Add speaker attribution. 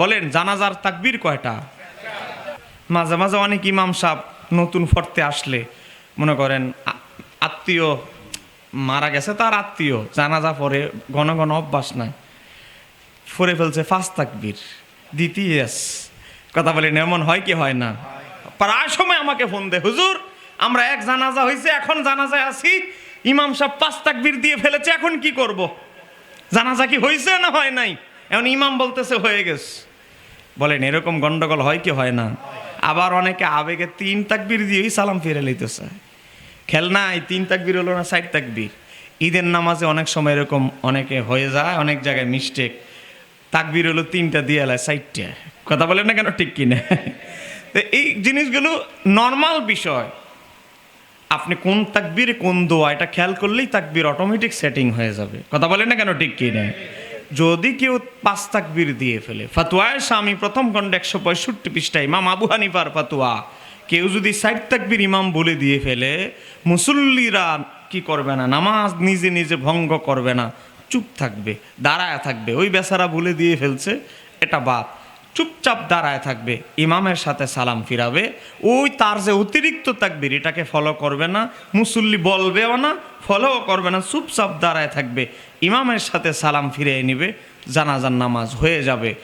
Speaker 1: বলেন, জানাজার তাকবির কয়টা? মাঝে মাঝে অনেক ইমাম সাহেব নতুন ফরতে আসলে, মনে করেন আত্মীয় মারা গেছে, তার আত্মীয় জানাজা পরে ঘন ঘন অভ্যাস নাই। ফরে ফেলছে ফার্স্ট তাকবির দ্বিতীয় কথা বলেন, এমন হয় কি হয় না? প্রায় সময় আমাকে ফোন দে হুজুর, আমরা এক জানাজা হয়েছে এখন জানাজায় আছি, ইমাম সাহেব পাঁচ তাকবির দিয়ে ফেলেছে, এখন কি করব? জানাজা কি হয়েছে না হয় নাই? এখন ইমাম বলতেছে, হয়ে গেছে। বলেন, এরকম গন্ডগোল হয় কি হয় না? আবার অনেকে আবেগে তিন তাকবির দিয়েই সালাম ফিরে লইতেছে। খেল নাই, তিন তাকবির হলো না ষাট তাকবির। ঈদের নামাজে অনেক সময় এরকম অনেকে হয়ে যায়, অনেক জায়গায় মিস্টেক তাকবির হলো তিনটা, দিয়ে এলায় ষাটটা কথা বলেন না কেন, ঠিক কিনা তো এই জিনিসগুলো নর্মাল বিষয়। আপনি কোন তাকবির, কোন দোয়া, এটা খেয়াল করলেই তাকবির অটোমেটিক সেটিং হয়ে যাবে। কথা বলেন না কেন, ঠিক কি না? যদি কেউ পাঁচ তাকবির দিয়ে ফেলে, ফাতুয়ায় স্বামী প্রথম খণ্ড একশো পঁয়ষট্টি পৃষ্ঠায় ইমাম আবু হানিফার ফাতুয়া। কেউ যদি সাইট তাকবির ইমাম বলে দিয়ে ফেলে, মুসল্লিরা কি করবে না? নামাজ নিজে নিজে ভঙ্গ করবে না। চুপ থাকবে, দাঁড়ায় থাকবে। ওই বেচারা বলে দিয়ে ফেলছে, এটা বাদ। চুপচাপ দাঁড়ায় থাকবে, ইমামের সাথে সালাম ফিরাবে, ওই তার যে অতিরিক্ত তাকবির, এটাকে ফলো করবে না, মুসল্লি বলবেও না ফলোও করবে না, চুপচাপ দাঁড়ায় থাকবে, ইমামের সাথে সালাম ফিরিয়ে নিবে, জানাজার নামাজ হয়ে যাবে।